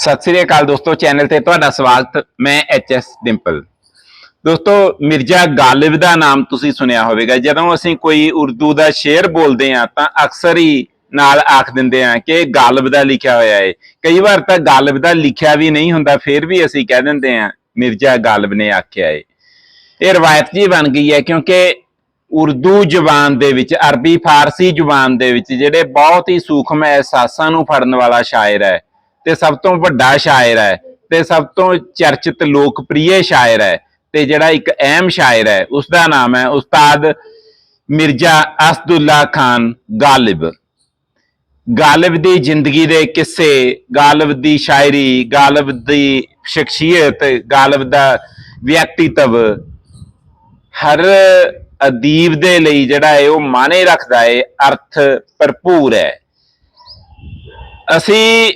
ਸਤਿ ਸ੍ਰੀ ਅਕਾਲ ਦੋਸਤੋ, ਚੈਨਲ ਤੇ ਤੁਹਾਡਾ ਸਵਾਗਤ, ਮੈਂ ਐਚ ਐਸ ਡਿੰਪਲ। ਦੋਸਤੋ, ਮਿਰਜ਼ਾ ਗਾਲਿਬ ਦਾ ਨਾਮ ਤੁਸੀਂ ਸੁਣਿਆ ਹੋਵੇਗਾ। ਜਦੋਂ ਅਸੀਂ ਕੋਈ ਉਰਦੂ ਦਾ ਸ਼ੇਰ ਬੋਲਦੇ ਹਾਂ, ਤਾਂ ਅਕਸਰ ਹੀ ਨਾਲ ਆਖ ਦਿੰਦੇ ਹਾਂ ਕਿ ਇਹ ਗਾਲਿਬ ਦਾ ਲਿਖਿਆ ਹੋਇਆ ਏ। ਕਈ ਵਾਰ ਤਾਂ ਗਾਲਿਬ ਦਾ ਲਿਖਿਆ ਵੀ ਨਹੀਂ ਹੁੰਦਾ, ਫਿਰ ਵੀ ਅਸੀਂ ਕਹਿ ਦਿੰਦੇ ਹਾਂ, ਮਿਰਜ਼ਾ ਗਾਲਿਬ ਨੇ ਆਖਿਆ ਏ। ਇਹ ਰਵਾਇਤ ਜੀ ਬਣ ਗਈ ਹੈ, ਕਿਉਂਕਿ ਉਰਦੂ ਜ਼ੁਬਾਨ ਦੇ ਵਿੱਚ ਅਰਬੀ ਫਾਰਸੀ ਜ਼ੁਬਾਨ ਦੇ ਵਿੱਚ, ਜਿਹੜੇ ਬਹੁਤ ਹੀ ਸੂਖਮ ਅਹਿਸਾਸਾਂ ਨੂੰ ਫੜਨ ਵਾਲਾ ਸ਼ਾਇਰ ਹੈ ਤੇ ਸਭ ਤੋਂ ਵੱਡਾ ਸ਼ਾਇਰ ਹੈ ਤੇ ਸਭ ਤੋਂ ਚਰਚਿਤ ਲੋਕਪ੍ਰਿਯ ਸ਼ਾਇਰ ਹੈ ਤੇ ਜਿਹੜਾ ਇੱਕ ਅਹਿਮ ਸ਼ਾਇਰ ਹੈ ਉਸ ਦਾ ਨਾਮ ਹੈ ਉਸਤਾਦ ਮਿਰਜ਼ਾ ਅਸਦੁੱਲਾ ਖਾਨ ਗਾਲਿਬ। ਗਾਲਿਬ ਦੀ ਜ਼ਿੰਦਗੀ ਦੇ ਕਿੱਸੇ, ਗਾਲਿਬ ਦੀ ਸ਼ਾਇਰੀ, ਗਾਲਿਬ ਦੀ ਸ਼ਖਸੀਅਤ, ਗਾਲਿਬ ਦਾ ਵਿਅਕਤੀਤਵ, ਹਰ ਅਦੀਬ ਦੇ ਲਈ ਜਿਹੜਾ ਹੈ ਉਹ ਮਾਨੇ ਰੱਖਦਾ ਹੈ, ਅਰਥ ਭਰਪੂਰ ਹੈ। ਅਸੀਂ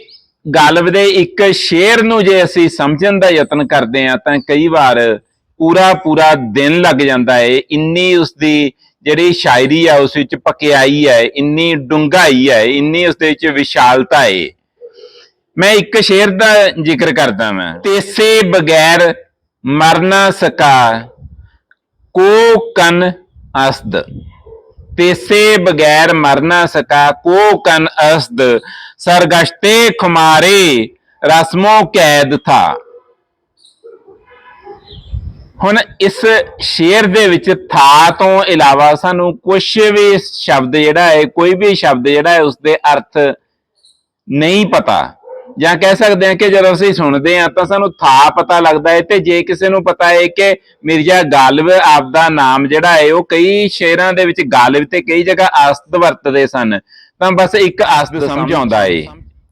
ਗਾਲਬ ਦੇ ਇੱਕ ਸ਼ੇਰ ਨੂੰ ਜੇ ਅਸੀਂ ਸਮਝਣ ਦਾ ਯਤਨ ਕਰਦੇ ਹਾਂ, ਤਾਂ ਕਈ ਵਾਰ ਪੂਰਾ ਪੂਰਾ ਦਿਨ ਲੱਗ ਜਾਂਦਾ ਹੈ ਇੰਨੀ ਉਸ ਦੀ ਜਿਹੜੀ ਸ਼ਾਇਰੀ ਆ, ਉਸ ਵਿੱਚ ਪਕਿਆਈ ਹੈ ਇੰਨੀ ਡੂੰਘਾਈ ਹੈ ਇੰਨੀ ਉਸ ਦੇ ਵਿੱਚ ਵਿਸ਼ਾਲਤਾ ਹੈ ਮੈਂ ਇੱਕ ਸ਼ੇਰ ਦਾ ਜ਼ਿਕਰ ਕਰਦਾ ਮੈਂ ਤੇਸੇ ਬਗੈਰ ਮਰਨਾ ਸਕਾ, ਕੋ ਕਨ ਅਸਦ। ਤੇਸੇ ਬਗੈਰ ਮਰਨਾ ਸਕਾ, ਕੋ ਕਨ ਅਸਦ। ਸਰਗਸ਼ਤੇ ਖੁਮਾਰੇ, ਰਸਮੋ ਕੈਦ ਥਾ। ਹੁਣ ਇਸ ਸ਼ੇਰ ਦੇ ਵਿੱਚ ਥਾ ਤੋਂ ਇਲਾਵਾ ਸਾਨੂੰ ਕੁਝ ਵੀ ਸ਼ਬਦ ਜਿਹੜਾ ਹੈ, ਕੋਈ ਵੀ ਸ਼ਬਦ ਜਿਹੜਾ ਹੈ ਉਸ ਦੇ ਅਰਥ ਨਹੀਂ ਪਤਾ। ਜਾਂ ਕਹਿ ਸਕਦੇ ਹਾਂ ਕਿ ਜਦੋਂ ਅਸੀਂ ਸੁਣਦੇ ਹਾਂ, ਤਾਂ ਸਾਨੂੰ ਥਾ ਪਤਾ ਲੱਗਦਾ ਹੈ ਤੇ ਜੇ ਕਿਸੇ ਨੂੰ ਪਤਾ ਹੈ ਕਿ ਮਿਰਜ਼ਾ ਗਾਲਿਬ ਆਪਦਾ ਨਾਮ ਜਿਹੜਾ ਹੈ, ਉਹ ਕਈ ਸ਼ੇਰਾਂ ਦੇ ਵਿੱਚ ਗਾਲਿਬ ਤੇ ਕਈ ਜਗ੍ਹਾ ਆਸਤ ਵਰਤਦੇ ਸਨ। ਤਾਂ ਬਸ ਇੱਕ ਆਸਦ ਸਮਝ ਆਉਂਦਾ ਏ।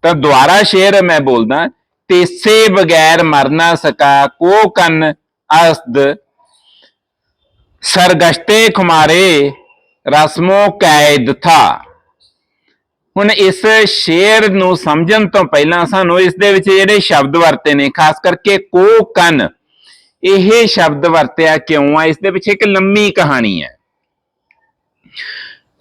ਤਾਂ ਦੁਆਰਾ ਸ਼ੇਰ ਮੈਂ ਬੋਲਦਾ ਤੇਸੇ ਬਗੈਰ ਮਰ ਨਾ ਸਕਾ ਕੋ ਕੰਨ ਅਸਦ ਸਰਗਸ਼ਤੇ ਖੁਮਾਰੇ ਰਸਮੋ ਕੈਦ ਥਾ। ਹੁਣ ਇਸ ਸ਼ੇਰ ਨੂੰ ਸਮਝਣ ਤੋਂ ਪਹਿਲਾਂ ਸਾਨੂੰ ਇਸ ਦੇ ਵਿੱਚ ਜਿਹੜੇ ਸ਼ਬਦ ਵਰਤੇ ਨੇ ਖਾਸ ਕਰਕੇ ਕੋ ਕੰਨ ਇਹ ਸ਼ਬਦ ਵਰਤਿਆ ਕਿਉਂ ਆ? ਇਸ ਦੇ ਵਿੱਚ ਇੱਕ ਲੰਮੀ ਕਹਾਣੀ ਹੈ।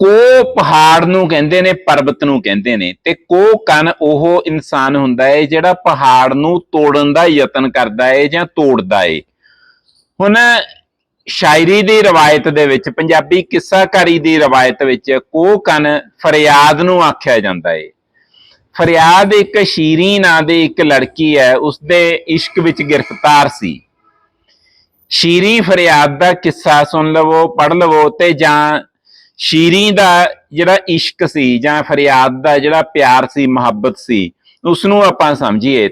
ਕੋ ਪਹਾੜ ਨੂੰ ਕਹਿੰਦੇ ਨੇ, ਪਰਬਤ ਨੂੰ ਕਹਿੰਦੇ ਨੇ, ਤੇ ਕੋ ਕੰਨ ਉਹ ਇਨਸਾਨ ਹੁੰਦਾ ਹੈ ਜਿਹੜਾ ਪਹਾੜ ਨੂੰ ਤੋੜਨ ਦਾ ਯਤਨ ਕਰਦਾ ਹੈ ਜਾਂ ਤੋੜਦਾ ਹੈ ਹੁਣ ਸ਼ਾਇਰੀ ਦੀ ਰਵਾਇਤ ਦੇ ਵਿੱਚ, ਪੰਜਾਬੀ ਕਿੱਸਾਕਾਰੀ ਦੀ ਰਵਾਇਤ ਵਿੱਚ ਕੋ ਕੰਨ ਫਰਿਆਦ ਨੂੰ ਆਖਿਆ ਜਾਂਦਾ ਹੈ ਫਰਿਆਦ ਇੱਕ ਸ਼ੀਰੀ ਨਾਂ ਦੀ ਇੱਕ ਲੜਕੀ ਹੈ, ਉਸਦੇ ਇਸ਼ਕ ਵਿੱਚ ਗ੍ਰਿਫਤਾਰ ਸੀ। ਸ਼ੀਰੀ ਫਰਿਆਦ ਦਾ ਕਿੱਸਾ ਸੁਣ ਲਵੋ, ਪੜ੍ਹ ਲਵੋ ਤੇ ਜਾਂ ਸ਼ੀਰੀ ਦਾ ਜਿਹੜਾ ਇਸ਼ਕ ਸੀ ਜਾਂ ਫਰਿਆਦ ਦਾ ਜਿਹੜਾ ਪਿਆਰ ਸੀ, ਮੁਹੱਬਤ ਸੀ ਉਸ ਨੂੰ ਆਪਾਂ ਸਮਝੀਏ।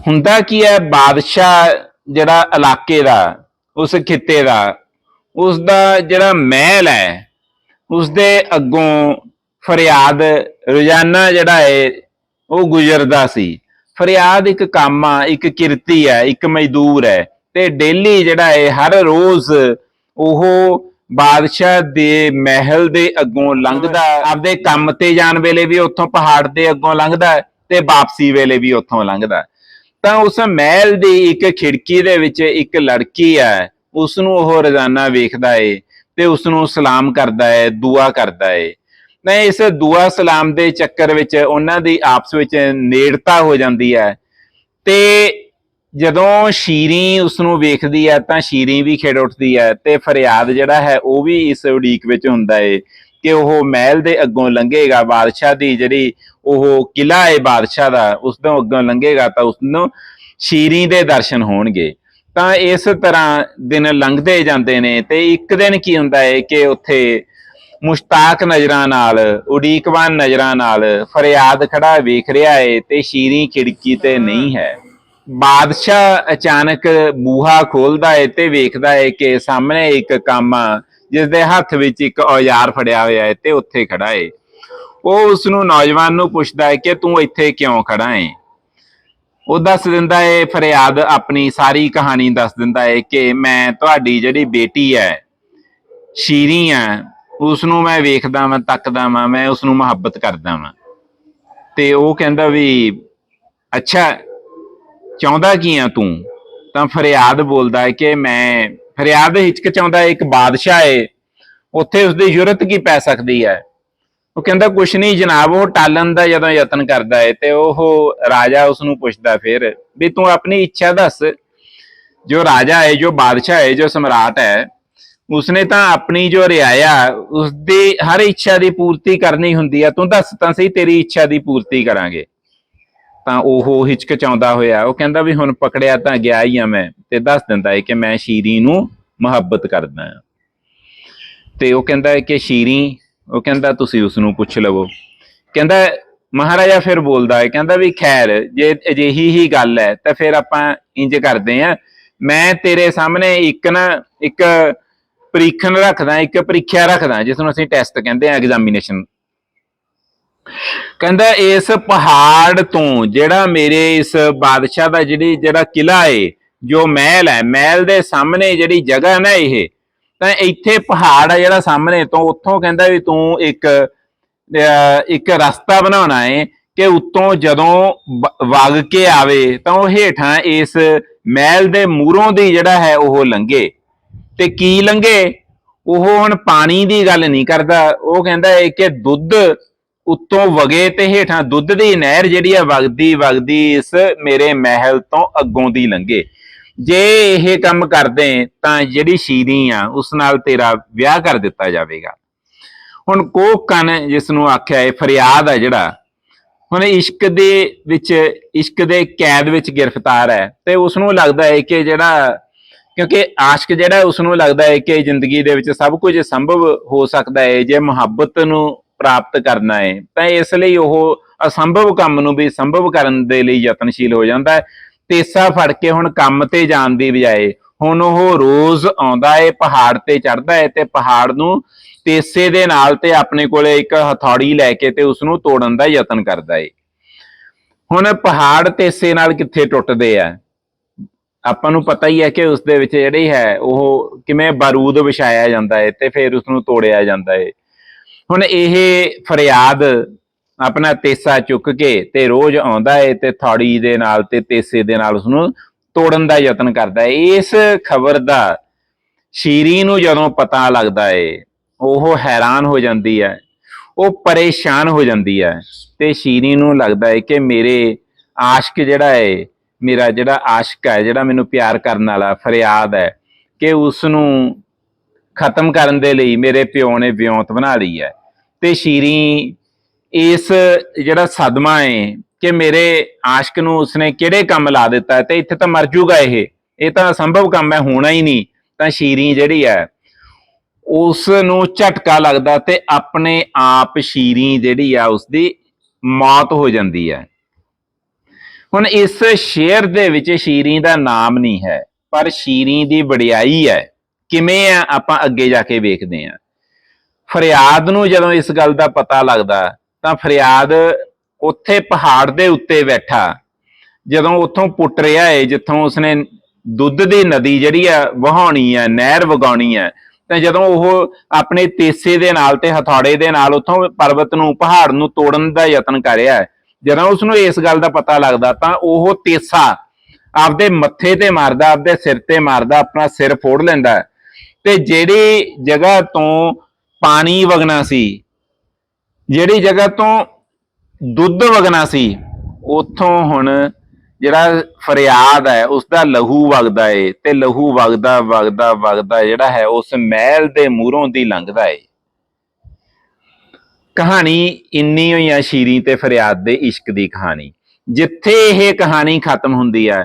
ਹੁੰਦਾ ਕੀ ਹੈ, ਬਾਦਸ਼ਾਹ ਜਿਹੜਾ ਇਲਾਕੇ ਦਾ, ਉਸ ਖਿੱਤੇ ਦਾ ਉਸ ਦਾ ਜਿਹੜਾ ਮਹਿਲ ਹੈ ਉਸ ਦੇ ਅੱਗੋਂ ਫਰਿਆਦ ਰੋਜ਼ਾਨਾ ਜਿਹੜਾ ਹੈ, ਉਹ ਗੁਜ਼ਰਦਾ ਸੀ। ਫਰਿਆਦ ਇੱਕ ਕੰਮ ਆ, ਇੱਕ ਕਿਰਤੀ ਹੈ ਇੱਕ ਮਜ਼ਦੂਰ ਹੈ ਤੇ ਡੇਲੀ ਜਿਹੜਾ ਹੈ, ਹਰ ਰੋਜ਼ ਉਹ ਬਾਦਸ਼ਾਹ ਦੇ ਮਹਿਲ ਦੇ ਅੱਗੋਂ ਲੰਘਦਾ ਆਪਦੇ ਕੰਮ ਤੇ ਜਾਣ ਵੇਲੇ ਵੀ ਉੱਥੋਂ ਪਹਾੜ ਦੇ ਅੱਗੋਂ ਲੰਘਦਾ ਤੇ ਵਾਪਸੀ ਵੇਲੇ ਵੀ ਉੱਥੋਂ ਲੰਘਦਾ ਤਾਂ ਉਸ ਮਹਿਲ ਦੀ ਇੱਕ ਖਿੜਕੀ ਦੇ ਵਿੱਚ ਇੱਕ ਲੜਕੀ ਹੈ ਉਸ ਨੂੰ ਉਹ ਰੋਜ਼ਾਨਾ ਵੇਖਦਾ ਏ ਤੇ ਉਸ ਨੂੰ ਸਲਾਮ ਕਰਦਾ ਹੈ ਦੁਆ ਕਰਦਾ ਏ। ਮੈਂ ਇਸ ਦੁਆ ਸਲਾਮ ਦੇ ਚੱਕਰ ਵਿੱਚ ਉਹਨਾਂ ਦੀ ਆਪਸ ਵਿੱਚ ਨੇੜਤਾ ਹੋ ਜਾਂਦੀ ਹੈ ਤੇ ਜਦੋਂ ਸ਼ੀਰੀ ਉਸ ਨੂੰ ਵੇਖਦੀ ਹੈ ਤਾਂ ਸ਼ੀਰੀ ਵੀ ਖੇਡ ਉੱਠਦੀ ਹੈ ਤੇ ਫਰਿਆਦ ਜਿਹੜਾ ਹੈ ਉਹ ਵੀ ਇਸ ਉਡੀਕ ਵਿੱਚ ਹੁੰਦਾ ਏ ਕਿ ਉਹ ਮਹਿਲ ਦੇ ਅੱਗੋਂ ਲੰਘੇਗਾ, ਬਾਦਸ਼ਾਹ ਦੀ ਜਿਹੜੀ ਉਹ ਕਿਲਾ ਏ ਬਾਦਸ਼ਾਹ ਦਾ, ਉਸ ਤੋਂ ਅੱਗੋਂ ਲੰਘੇਗਾ ਤਾਂ ਉਸ ਨੂੰ ਸ਼ੀਰੀ ਦੇ ਦਰਸ਼ਨ ਹੋਣਗੇ। ਤਾਂ ਇਸ ਤਰ੍ਹਾਂ ਦਿਨ ਲੰਘਦੇ ਜਾਂਦੇ ਨੇ ਤੇ ਇੱਕ ਦਿਨ ਕੀ ਹੁੰਦਾ ਏ ਕਿ ਉੱਥੇ ਮੁਸ਼ਤਾਕ ਨਜ਼ਰਾਂ ਨਾਲ, ਉਡੀਕਵਾਨ ਨਜ਼ਰਾਂ ਨਾਲ ਫਰਿਆਦ ਖੜਾ ਵੇਖ ਰਿਹਾ ਏ ਤੇ ਸ਼ੀਰੀ ਖਿੜਕੀ ਤੇ ਨਹੀਂ ਹੈ। ਬਾਦਸ਼ਾਹ ਅਚਾਨਕ ਬੂਹਾ ਖੋਲਦਾ ਏ ਤੇ ਵੇਖਦਾ ਹੈ ਕਿ ਸਾਹਮਣੇ ਇੱਕ ਕਾਮਾ ਜਿਸ ਦੇ ਹੱਥ ਵਿੱਚ ਇੱਕ ਔਜ਼ਾਰ ਫੜਿਆ ਹੋਇਆ ਹੈ ਤੇ ਉੱਥੇ ਖੜਾ ਹੈ ਉਹ ਉਸ ਨੂੰ ਨੌਜਵਾਨ ਨੂੰ ਪੁੱਛਦਾ ਹੈ ਕਿ ਤੂੰ ਇੱਥੇ ਕਿਉਂ ਖੜਾ ਹੈ ਉਹ ਦੱਸ ਦਿੰਦਾ ਹੈ ਫਰਿਆਦ ਆਪਣੀ ਸਾਰੀ ਕਹਾਣੀ ਦੱਸ ਦਿੰਦਾ ਹੈ ਕਿ ਮੈਂ ਤੁਹਾਡੀ ਜਿਹੜੀ ਬੇਟੀ ਹੈ, ਸ਼ੀਰੀ ਆ ਉਸ ਨੂੰ ਮੈਂ ਵੇਖਦਾ ਮੈਂ ਤੱਕਦਾ ਮੈਂ ਮੈਂ ਉਸ ਨੂੰ ਮੁਹੱਬਤ ਕਰਦਾ ਵਾਂ। ਤੇ ਉਹ ਕਹਿੰਦਾ ਵੀ, ਅੱਛਾ ਚਾਹੁੰਦਾ ਕੀ ਆ ਤੂੰ? ਤਾਂ ਫਰਿਆਦ ਬੋਲਦਾ ਹੈ ਕਿ ਮੈਂ ਫਰਿਆਦ ਹਿਚਕਚਾਉਂਦਾ ਇੱਕ ਬਾਦਸ਼ਾਹ ਏ। ਉੱਥੇ ਉਸਦੀ ਜ਼ਰੂਰਤ ਕੀ ਪੈ ਸਕਦੀ ਹੈ? ਉਹ ਕਹਿੰਦਾ, ਕੁਛ ਨਹੀਂ ਜਨਾਬ, ਉਹ ਟਾਲਣ ਦਾ ਜਦੋਂ ਯਤਨ ਕਰਦਾ ਹੈ ਤੇ ਉਹ ਰਾਜਾ ਉਸ ਨੂੰ ਪੁੱਛਦਾ ਫਿਰ, ਵੀ ਤੂੰ ਆਪਣੀ ਇੱਛਾ ਦੱਸ, ਜੋ ਰਾਜਾ ਹੈ ਜੋ ਬਾਦਸ਼ਾਹ ਹੈ ਜੋ ਸਮਰਾਟ ਹੈ, ਉਸਨੇ ਤਾਂ ਆਪਣੀ ਜੋ ਰਿਆਇਆ ਉਸਦੀ ਹਰ ਇੱਛਾ ਦੀ ਪੂਰਤੀ ਕਰਨੀ ਹੁੰਦੀ ਆ। ਤੂੰ ਦੱਸ ਤਾਂ ਸਹੀ, ਤੇਰੀ ਇੱਛਾ ਦੀ ਪੂਰਤੀ ਕਰਾਂਗੇ। ਤਾਂ ਉਹ ਹਿਚਕਚਾਉਂਦਾ ਹੋਇਆ, ਉਹ ਕਹਿੰਦਾ ਵੀ ਹੁਣ ਪਕੜਿਆ ਤਾਂ ਗਿਆ ਹੀ ਆ ਮੈਂ, ਤੇ ਦੱਸ ਦਿੰਦਾ ਹੈ ਕਿ ਮੈਂ ਸ਼ੀਰੀ ਨੂੰ ਮੁਹੱਬਤ ਕਰਦਾ ਹਾਂ ਤੇ ਉਹ ਕਹਿੰਦਾ ਹੈ ਕਿ ਸ਼ੀਰੀ, ਉਹ ਕਹਿੰਦਾ ਤੁਸੀਂ ਉਸ ਨੂੰ ਪੁੱਛ ਲਵੋ। ਕਹਿੰਦਾ ਮਹਾਰਾਜਾ ਫਿਰ ਬੋਲਦਾ ਹੈ ਕਹਿੰਦਾ ਵੀ ਖੈਰ, ਜੇ ਅਜਿਹੀ ਹੀ ਗੱਲ ਹੈ ਤਾਂ ਫਿਰ ਆਪਾਂ ਇੰਜ ਕਰਦੇ ਆ, ਮੈਂ ਤੇਰੇ ਸਾਹਮਣੇ ਇੱਕ ਨਾ, ਇੱਕ ਪ੍ਰੀਖਣ ਰੱਖਦਾ, ਇੱਕ ਪ੍ਰੀਖਿਆ ਰੱਖਦਾ, ਜਿਸ ਨੂੰ ਅਸੀਂ ਟੈਸਟ ਕਹਿੰਦੇ ਆ, ਐਗਜ਼ਾਮੀਨੇਸ਼ਨ। ਕਹਿੰਦਾ ਇਸ ਪਹਾੜ ਤੋਂ ਜਿਹੜਾ ਮੇਰੇ ਇਸ ਬਾਦਸ਼ਾਹ ਦਾ ਜਿਹੜੀ ਜਿਹੜਾ ਕਿਲਾ ਏ, ਜੋ ਮਹਿਲ ਹੈ, ਮਹਿਲ ਦੇ ਸਾਹਮਣੇ ਜਿਹੜੀ ਜਗ੍ਹਾ ਨਾ ਇਹ, ਤਾਂ ਇੱਥੇ ਪਹਾੜ ਆ ਜਿਹੜਾ ਸਾਹਮਣੇ ਤੋਂ ਉੱਥੋਂ ਕਹਿੰਦਾ ਵੀ ਤੂੰ ਇੱਕ ਇੱਕ ਰਸਤਾ ਬਣਾਉਣਾ ਏ ਕਿ ਉੱਤੋਂ ਜਦੋਂ ਵ- ਵਗ ਕੇ ਆਵੇ ਤਾਂ ਉਹ ਹੇਠਾਂ ਇਸ ਮਹਿਲ ਦੇ ਮੂਹਰੋਂ ਦੀ ਜਿਹੜਾ ਹੈ ਉਹ ਲੰਘੇ। ਤੇ ਕੀ ਲੰਘੇ? ਉਹ ਹੁਣ ਪਾਣੀ ਦੀ ਗੱਲ ਨਹੀਂ ਕਰਦਾ। ਉਹ ਕਹਿੰਦਾ ਹੈ ਕਿ ਦੁੱਧ ਉੱਤੋਂ ਵਗੇ ਤੇ ਹੇਠਾਂ ਦੁੱਧ ਦੀ ਨਹਿਰ ਜਿਹੜੀ ਆ ਵਗਦੀ ਵਗਦੀ ਇਸ ਮੇਰੇ ਮਹਿਲ ਤੋਂ ਅੱਗੋਂ ਦੀ ਲੰਘੇ। ਜੇ ਇਹ ਕੰਮ ਕਰਦੇ ਤਾਂ ਜਿਹੜੀ ਸ਼ੀਰੀ ਆ, ਉਸ ਨਾਲ ਤੇਰਾ ਵਿਆਹ ਕਰ ਦਿੱਤਾ ਜਾਵੇਗਾ। ਹੁਣ ਕੋਹ ਜਿਸ ਨੂੰ ਆਖਿਆ ਹੈ ਫਰਿਆਦ ਹੈ ਜਿਹੜਾ, ਹੁਣ ਇਸ਼ਕ ਦੇ ਵਿੱਚ, ਇਸ਼ਕ ਦੇ ਕੈਦ ਵਿੱਚ ਗ੍ਰਿਫਤਾਰ ਹੈ ਤੇ ਉਸ ਨੂੰ ਲੱਗਦਾ ਹੈ ਕਿ ਜਿਹੜਾ, ਕਿਉਂਕਿ ਆਸ਼ਕ ਜਿਹੜਾ ਉਸ ਨੂੰ ਲੱਗਦਾ ਹੈ ਕਿ ਜ਼ਿੰਦਗੀ ਦੇ ਵਿੱਚ ਸਭ ਕੁਝ ਸੰਭਵ ਹੋ ਸਕਦਾ ਹੈ। ਜੇ ਮੁਹੱਬਤ ਨੂੰ ਪ੍ਰਾਪਤ ਕਰਨਾ ਹੈ ਤਾਂ ਇਸ ਲਈ ਉਹ ਅਸੰਭਵ ਕੰਮ ਨੂੰ ਵੀ ਸੰਭਵ ਕਰਨ ਦੇ ਲਈ ਯਤਨਸ਼ੀਲ ਹੋ ਜਾਂਦਾ ਹੈ। ਤੇਸਾ ਫੜ ਕੇ ਹੁਣ ਕੰਮ ਤੇ ਜਾਣ ਦੀ ਬਜਾਏ ਹੁਣ ਉਹ ਰੋਜ਼ ਆਉਂਦਾ ਹੈ ਪਹਾੜ ਤੇ ਚੜਦਾ ਹੈ ਤੇ ਪਹਾੜ ਨੂੰ ਤੇਸੇ ਦੇ ਨਾਲ ਤੇ ਆਪਣੇ ਕੋਲੇ ਇੱਕ ਹਥੌੜੀ ਲੈ ਕੇ ਤੇ ਉਸ ਨੂੰ ਤੋੜਨ ਦਾ ਯਤਨ ਕਰਦਾ ਹੈ ਹੁਣ ਪਹਾੜ ਤੇਸੇ ਨਾਲ ਕਿੱਥੇ ਟੁੱਟਦੇ ਆ? ਆਪਾਂ ਨੂੰ ਪਤਾ ਹੀ ਹੈ ਕਿ ਉਸ ਦੇ ਵਿੱਚ ਜਿਹੜੀ ਹੈ, ਉਹ ਕਿਵੇਂ ਬਾਰੂਦ ਵਿਛਾਇਆ ਜਾਂਦਾ ਹੈ ਤੇ ਫਿਰ ਉਸ ਨੂੰ ਤੋੜਿਆ ਜਾਂਦਾ ਹੈ ਹੁਣ ਇਹ ਫਰਿਆਦ ਆਪਣਾ ਤੇਸਾ ਚੁੱਕ ਕੇ ਤੇ ਰੋਜ਼ ਆਉਂਦਾ ਹੈ ਤੇ ਥੌੜੀ ਦੇ ਨਾਲ ਤੇ ਤੇਸੇ ਦੇ ਨਾਲ ਉਸ ਨੂੰ ਤੋੜਨ ਦਾ ਯਤਨ ਕਰਦਾ ਹੈ ਇਸ ਖਬਰ ਦਾ ਸ਼ੀਰੀ ਨੂੰ ਜਦੋਂ ਪਤਾ ਲੱਗਦਾ ਹੈ ਉਹ ਹੈਰਾਨ ਹੋ ਜਾਂਦੀ ਹੈ ਉਹ ਪਰੇਸ਼ਾਨ ਹੋ ਜਾਂਦੀ ਹੈ ਤੇ ਸ਼ੀਰੀ ਨੂੰ ਲੱਗਦਾ ਹੈ ਕਿ ਮੇਰੇ ਆਸ਼ਕ ਜਿਹੜਾ ਹੈ ਮੇਰਾ ਜਿਹੜਾ ਆਸ਼ਕ ਹੈ, ਜਿਹੜਾ ਮੈਨੂੰ ਪਿਆਰ ਕਰਨ ਵਾਲਾ ਫਰਿਆਦ ਹੈ, ਕਿ ਉਸ ਨੂੰ ਖਤਮ ਕਰਨ ਦੇ ਲਈ ਮੇਰੇ ਪਿਓ ਨੇ ਵਿਉਂਤ ਬਣਾ ਲਈ ਹੈ। ਤੇ ਸ਼ੀਰੀ, ਇਸ ਜਿਹੜਾ ਸਦਮਾ ਹੈ ਕਿ ਮੇਰੇ ਆਸ਼ਕ ਨੂੰ ਉਸਨੇ ਕਿਹੜੇ ਕੰਮ ਲਾ ਦਿੱਤਾ ਹੈ ਤੇ ਇੱਥੇ ਤਾਂ ਮਰ ਜੂਗਾ ਇਹ। ਇਹ ਤਾਂ ਅਸੰਭਵ ਕੰਮ ਹੈ, ਹੋਣਾ ਹੀ ਨਹੀਂ। ਤਾਂ ਸ਼ੀਰੀ ਜਿਹੜੀ ਹੈ ਉਸ ਨੂੰ ਝਟਕਾ ਲੱਗਦਾ ਤੇ ਆਪਣੇ ਆਪ ਸ਼ੀਰੀ ਜਿਹੜੀ ਆ, ਉਸਦੀ ਮੌਤ ਹੋ ਜਾਂਦੀ ਹੈ। ਹੁਣ ਇਸ ਸ਼ੇਰ ਦੇ ਵਿੱਚ ਸ਼ੀਰੀ ਦਾ ਨਾਮ ਨਹੀਂ ਹੈ, ਪਰ ਸ਼ੀਰੀ ਦੀ ਵਡਿਆਈ ਹੈ। ਕਿਵੇਂ ਆ, ਆਪਾਂ ਅੱਗੇ ਜਾ ਕੇ ਵੇਖਦੇ ਹਾਂ। ਫਰਿਆਦ ਨੂੰ ਜਦੋਂ ਇਸ ਗੱਲ ਦਾ ਪਤਾ ਲੱਗਦਾ, ਤਾਂ ਫਰਿਆਦ ਉੱਥੇ ਪਹਾੜ ਦੇ ਉੱਤੇ ਬੈਠਾ। ਜਦੋਂ ਉੱਥੋਂ ਪੁੱਟ ਰਿਹਾ ਏ, ਜਿੱਥੋਂ ਉਸਨੇ ਦੁੱਧ ਦੀ ਨਦੀ ਜਿਹੜੀ ਆ ਵਹਾਉਣੀ ਆ, ਨਹਿਰ ਵਗਾਉਣੀ ਆ, ਤਾਂ ਜਦੋਂ ਉਹ ਆਪਣੇ ਤੇਸੇ ਦੇ ਨਾਲ ਤੇ ਹਥੌੜੇ ਦੇ ਨਾਲ ਉੱਥੋਂ ਪਰਬਤ ਨੂੰ, ਪਹਾੜ ਨੂੰ ਤੋੜਨ ਦਾ ਯਤਨ ਕਰ ਰਿਹਾ ਹੈ ਜਦੋਂ ਉਸ ਨੂੰ ਇਸ ਗੱਲ ਦਾ ਪਤਾ ਲੱਗਦਾ, ਤਾਂ ਉਹ ਤੇਸਾ ਆਪਦੇ ਮੱਥੇ ਤੇ ਮਾਰਦਾ, ਆਪਦੇ ਸਿਰ ਤੇ ਮਾਰਦਾ, ਆਪਣਾ ਸਿਰ ਫੋੜ ਲੈਂਦਾ। ਤੇ ਜਿਹੜੀ ਜਗ੍ਹਾ ਤੋਂ ਪਾਣੀ ਵਗਣਾ ਸੀ, ਜਿਹੜੀ ਜਗ੍ਹਾ ਤੋਂ ਦੁੱਧ ਵਗਣਾ ਸੀ, ਉੱਥੋਂ ਹੁਣ ਜਿਹੜਾ ਫਰਿਆਦ ਹੈ ਉਸ ਦਾ ਲਹੂ ਵਗਦਾ ਏ ਤੇ ਲਹੂ ਵਗਦਾ ਵਗਦਾ ਵਗਦਾ ਜਿਹੜਾ ਹੈ, ਉਸ ਮਹਿਲ ਦੇ ਮੂਹਰੋਂ ਦੀ ਲੰਘਦਾ ਏ। ਕਹਾਣੀ ਇੰਨੀ ਹੋਈ ਆ ਸ਼ੀਰੀ ਤੇ ਫਰਿਆਦ ਦੇ ਇਸ਼ਕ ਦੀ ਕਹਾਣੀ। ਜਿੱਥੇ ਇਹ ਕਹਾਣੀ ਖਤਮ ਹੁੰਦੀ ਹੈ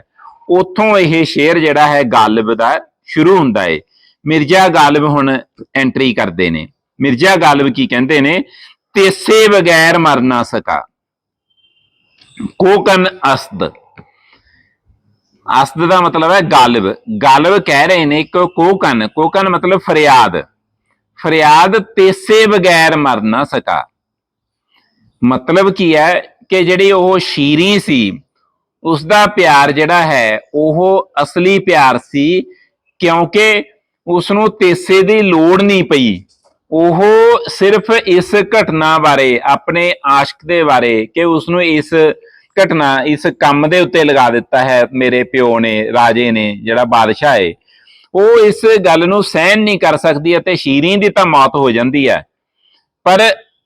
ਉੱਥੋਂ ਇਹ ਸ਼ੇਰ ਜਿਹੜਾ ਹੈ ਗਾਲਿਬ ਦਾ ਸ਼ੁਰੂ ਹੁੰਦਾ ਏ। ਮਿਰਜ਼ਾ ਗਾਲਿਬ ਹੁਣ ਐਂਟਰੀ ਕਰਦੇ ਨੇ। ਮਿਰਜ਼ਾ ਗਾਲਿਬ ਕੀ ਕਹਿੰਦੇ ਨੇ? ਤੇਸੇ ਬਗੈਰ ਮਰਨਾ ਸਕਾ। ਕੋਕਨ ਅਸਦ। ਅਸਦ ਦਾ ਮਤਲਬ ਹੈ ਗਾਲਿਬ। ਗਾਲਿਬ ਕਹਿ ਰਹੇ ਨੇ ਕਿ ਕੋਕਨ। ਕੋਕਨ ਮਤਲਬ ਫਰਿਆਦ। ਫਰਿਆਦ ਤੇਸੇ ਬਗੈਰ ਮਰ ਨਾ ਸਕਾ। ਮਤਲਬ ਕੀ ਹੈ ਕਿ ਜਿਹੜੀ ਉਹ ਸ਼ੀਰੀ ਸੀ ਉਸ ਦਾ ਪਿਆਰ ਜਿਹੜਾ ਹੈ, ਉਹ ਅਸਲੀ ਪਿਆਰ ਸੀ, ਕਿਉਂਕਿ ਉਸ ਨੂੰ ਤੇਸੇ ਦੀ ਲੋੜ ਨਹੀਂ ਪਈ। ਉਹ ਸਿਰਫ ਇਸ ਘਟਨਾ ਬਾਰੇ, ਆਪਣੇ ਆਸ਼ਕ ਦੇ ਬਾਰੇ ਕਿ ਉਸ ਨੂੰ ਇਸ ਘਟਨਾ, ਇਸ ਕੰਮ ਦੇ ਉੱਤੇ ਲਗਾ ਦਿੱਤਾ ਹੈ ਮੇਰੇ ਪਿਓ ਨੇ, ਰਾਜੇ ਨੇ, ਜਿਹੜਾ ਬਾਦਸ਼ਾਹ ਹੈ ਉਹ ਇਸ ਗੱਲ ਨੂੰ ਸਹਿਨ ਨਹੀਂ ਕਰ ਸਕਦੀ ਅਤੇ ਸ਼ੀਰੀਂ ਦੀ ਤਾਂ ਮੌਤ ਹੋ ਜਾਂਦੀ ਹੈ। ਪਰ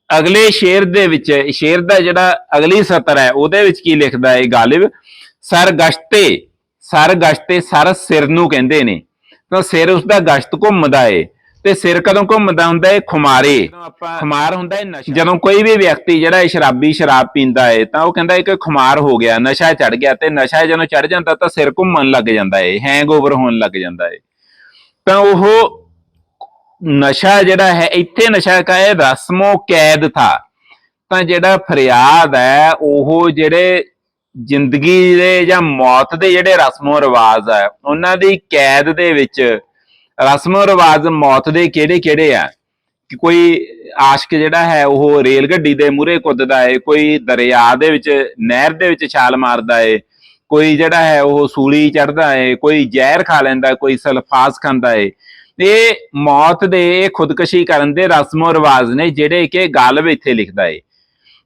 ਅਗਲੇ ਸ਼ੇਰ ਦੇ ਵਿੱਚ, ਸ਼ੇਰ ਦਾ ਜਿਹੜਾ ਅਗਲੀ ਸਤਰ ਹੈ, ਉਹਦੇ ਵਿੱਚ ਕੀ ਲਿਖਦਾ ਹੈ ਗਾਲਿਬ? ਸਰਗਸ਼ਤੇ ਸਰਗਸ਼ਤੇ ਸਰ ਸਿਰ ਨੂੰ ਕਹਿੰਦੇ ਨੇ। ਤਾਂ ਸਿਰ ਉਸਦਾ ਗਸ਼ਤ ਘੁੰਮਦਾ ਏ ਤੇ ਸਿਰ ਕਦੋਂ ਘੁੰਮਦਾ ਹੁੰਦਾ ਏ? ਖੁਮਾਰੇ। ਖੁਮਾਰ ਹੁੰਦਾ ਏ ਨਸ਼ਾ। ਜਦੋਂ ਕੋਈ ਵੀ ਵਿਅਕਤੀ ਜਿਹੜਾ ਇਹ ਸ਼ਰਾਬੀ ਸ਼ਰਾਬ ਪੀਂਦਾ ਏ ਤਾਂ ਉਹ ਕਹਿੰਦਾ ਏ ਕਿ ਖੁਮਾਰ ਹੋ ਗਿਆ ਨਸ਼ਾ ਚੜ ਗਿਆ ਤੇ ਨਸ਼ਾ ਜਦੋਂ ਚੜ ਜਾਂਦਾ ਤਾਂ ਸਿਰ ਘੁੰਮਣ ਲੱਗ ਜਾਂਦਾ ਏ ਹੈਂਗਓਵਰ ਹੋਣ ਲੱਗ ਜਾਂਦਾ ਏ। ਤਾਂ ਉਹ ਨਸ਼ਾ ਜਿਹੜਾ ਹੈ ਇੱਥੇ ਨਸ਼ਾ ਕਾ ਹੈ ਰਸਮੋ ਕੈਦ ਥਾ। ਤਾਂ ਜਿਹੜਾ ਫਰਿਆਦ ਹੈ ਉਹ ਜਿਹੜੇ ਜ਼ਿੰਦਗੀ ਦੇ ਜਾਂ ਮੌਤ ਦੇ ਜਿਹੜੇ ਰਸਮੋ ਰਿਵਾਜ ਹੈ ਉਹਨਾਂ ਦੀ ਕੈਦ ਦੇ ਵਿੱਚ ਰਸਮੋ ਰਿਵਾਜ ਮੌਤ ਦੇ ਕਿਹੜੇ ਕਿਹੜੇ ਆ? ਕਿ ਕੋਈ ਆਸ਼ਕ ਜਿਹੜਾ ਹੈ, ਉਹ ਰੇਲ ਗੱਡੀ ਦੇ ਮੂਹਰੇ ਕੁੱਦਦਾ ਹੈ ਕੋਈ ਦਰਿਆ ਦੇ ਵਿੱਚ, ਨਹਿਰ ਦੇ ਵਿੱਚ ਛਾਲ ਮਾਰਦਾ ਏ, ਕੋਈ ਜਿਹੜਾ ਹੈ, ਉਹ ਸੂਲੀ ਚੜਦਾ ਏ, ਕੋਈ ਜ਼ਹਿਰ ਖਾ ਲੈਂਦਾ, ਕੋਈ ਸਲਫਾਸ ਖਾਂਦਾ ਏ। ਇਹ ਮੌਤ ਦੇ ਖੁਦਕਸ਼ੀ ਕਰਨ ਦੇ ਰਸਮੋ ਰਿਵਾਜ ਨੇ ਜਿਹੜੇ ਕਿ ਗਾਲਬ ਇੱਥੇ ਲਿਖਦਾ ਏ।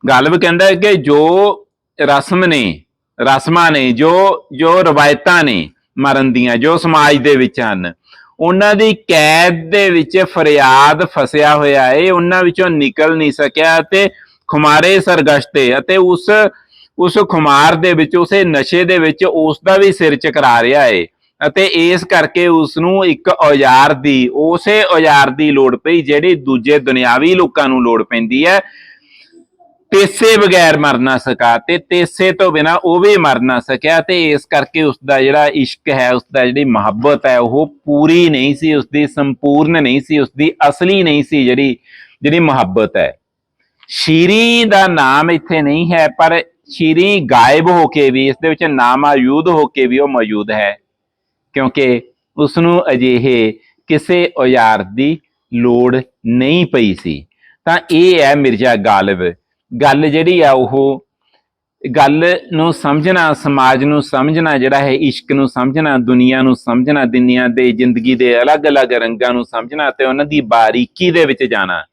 ਗਾਲਬ ਕਹਿੰਦਾ ਕਿ ਜੋ ਰਸਮ ਨੇ, ਰਸਮਾਂ ਨੇ, ਜੋ ਜੋ ਰਵਾਇਤਾਂ ਨੇ ਮਰਨ ਦੀਆਂ, ਜੋ ਸਮਾਜ ਦੇ ਵਿੱਚ ਹਨ, ਉਹਨਾਂ ਦੀ ਕੈਦ ਦੇ ਵਿੱਚ ਫਰਿਆਦ ਫਸਿਆ ਹੋਇਆ ਹੈ ਉਹਨਾਂ ਵਿੱਚੋਂ ਨਿਕਲ ਨਹੀਂ ਸਕਿਆ ਤੇ ਖੁਮਾਰੇ ਸਰਗਸ਼ਤੇ ਅਤੇ ਉਸ ਉਸ ਖੁਮਾਰ ਦੇ ਵਿੱਚ, ਉਸੇ ਨਸ਼ੇ ਦੇ ਵਿੱਚ ਉਸ ਦਾ ਵੀ ਸਿਰ ਚਕਰਾ ਰਿਹਾ ਏ ਅਤੇ ਇਸ ਕਰਕੇ ਉਸ ਨੂੰ ਇੱਕ ਔਜ਼ਾਰ ਦੀ, ਉਸੇ ਔਜ਼ਾਰ ਦੀ ਲੋੜ ਪਈ ਜਿਹੜੀ ਦੂਜੇ ਦੁਨਿਆਵੀ ਲੋਕਾਂ ਨੂੰ ਲੋੜ ਪੈਂਦੀ ਹੈ। ਤੇਸੇ ਬਗੈਰ ਮਰ ਨਾ ਸਕਾ ਤੇ ਤੇਸੇ ਤੋਂ ਬਿਨਾ ਉਹ ਵੀ ਮਰ ਨਾ ਸਕਿਆ ਤੇ ਇਸ ਕਰਕੇ ਉਸ ਦਾ ਜਿਹੜਾ ਇਸ਼ਕ ਹੈ ਉਸ ਦਾ ਜਿਹੜੀ ਮੁਹੱਬਤ ਹੈ, ਉਹ ਪੂਰੀ ਨਹੀਂ ਸੀ ਉਸ ਦੀ ਸੰਪੂਰਨ ਨਹੀਂ ਸੀ ਉਸ ਦੀ ਅਸਲੀ ਨਹੀਂ ਸੀ ਜਿਹੜੀ ਜਿਹੜੀ ਮੁਹੱਬਤ ਹੈ। ਸ਼ੀਰੀ ਦਾ ਨਾਮ ਇੱਥੇ ਨਹੀਂ ਹੈ, ਪਰ ਸ਼ੀਰੀ ਗਾਇਬ ਹੋ ਕੇ ਵੀ, ਇਸ ਦੇ ਵਿੱਚ ਨਾਮਾਯੂਦ ਹੋ ਕੇ ਵੀ ਉਹ ਮੌਜੂਦ ਹੈ। ਕਿਉਂਕਿ ਉਸ ਨੂੰ ਅਜਿਹੇ ਕਿਸੇ ਔਜ਼ਾਰ ਦੀ ਲੋੜ ਨਹੀਂ ਪਈ ਸੀ। ਤਾਂ ਇਹ ਹੈ ਮਿਰਜ਼ਾ ਗਾਲਿਬ। ਗੱਲ ਜਿਹੜੀ ਆ ਉਹ ਗੱਲ ਨੂੰ ਸਮਝਣਾ, ਸਮਾਜ ਨੂੰ ਸਮਝਣਾ ਜਿਹੜਾ ਹੈ, ਇਸ਼ਕ ਨੂੰ ਸਮਝਣਾ, ਦੁਨੀਆ ਨੂੰ ਸਮਝਣਾ, ਦੁਨੀਆ ਦੇ ਜ਼ਿੰਦਗੀ ਦੇ ਅਲੱਗ-ਅਲੱਗ ਰੰਗਾਂ ਨੂੰ ਸਮਝਣਾ ਤੇ ਉਹਨਾਂ ਦੀ ਬਾਰੀਕੀ ਦੇ ਵਿੱਚ ਜਾਣਾ।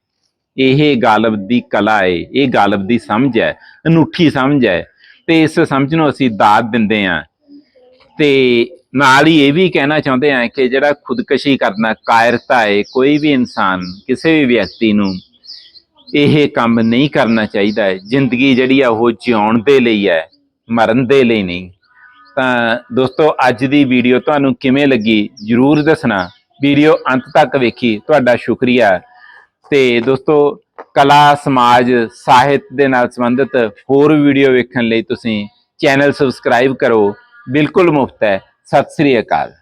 ਇਹ ਗਾਲਬ ਦੀ ਕਲਾ ਹੈ ਇਹ ਗਾਲਬ ਦੀ ਸਮਝ ਹੈ, ਅਨੂਠੀ ਸਮਝ ਹੈ ਤੇ ਇਸ ਸਮਝ ਨੂੰ ਅਸੀਂ ਦਾਤ ਦਿੰਦੇ ਹਾਂ। ਤੇ ਨਾਲ ਹੀ ਇਹ ਵੀ ਕਹਿਣਾ ਚਾਹੁੰਦੇ ਹਾਂ ਕਿ ਜਿਹੜਾ ਖੁਦਕਸ਼ੀ ਕਰਨਾ ਕਾਇਰਤਾ ਹੈ ਕੋਈ ਵੀ ਇਨਸਾਨ, ਕਿਸੇ ਵੀ ਵਿਅਕਤੀ ਨੂੰ ਇਹ ਕੰਮ ਨਹੀਂ ਕਰਨਾ ਚਾਹੀਦਾ ਹੈ। ਜ਼ਿੰਦਗੀ ਜਿਹੜੀ ਆ, ਉਹ ਜਿਉਣ ਦੇ ਲਈ ਹੈ, ਮਰਨ ਦੇ ਲਈ ਨਹੀਂ। ਤਾਂ ਦੋਸਤੋ, ਅੱਜ ਦੀ ਵੀਡੀਓ ਤੁਹਾਨੂੰ ਕਿਵੇਂ ਲੱਗੀ ਜਰੂਰ ਦੱਸਣਾ। ਵੀਡੀਓ ਅੰਤ ਤੱਕ ਵੇਖੀ, ਤੁਹਾਡਾ ਸ਼ੁਕਰੀਆ। ਤੇ ਦੋਸਤੋ, ਕਲਾ, ਸਮਾਜ, ਸਾਹਿਤ ਦੇ ਨਾਲ ਸੰਬੰਧਿਤ ਹੋਰ ਵੀਡੀਓ ਵੇਖਣ ਲਈ ਤੁਸੀਂ ਚੈਨਲ ਸਬਸਕ੍ਰਾਈਬ ਕਰੋ। ਬਿਲਕੁਲ ਮੁਫਤ ਹੈ। ਸਤਿ ਸ੍ਰੀ ਅਕਾਲ।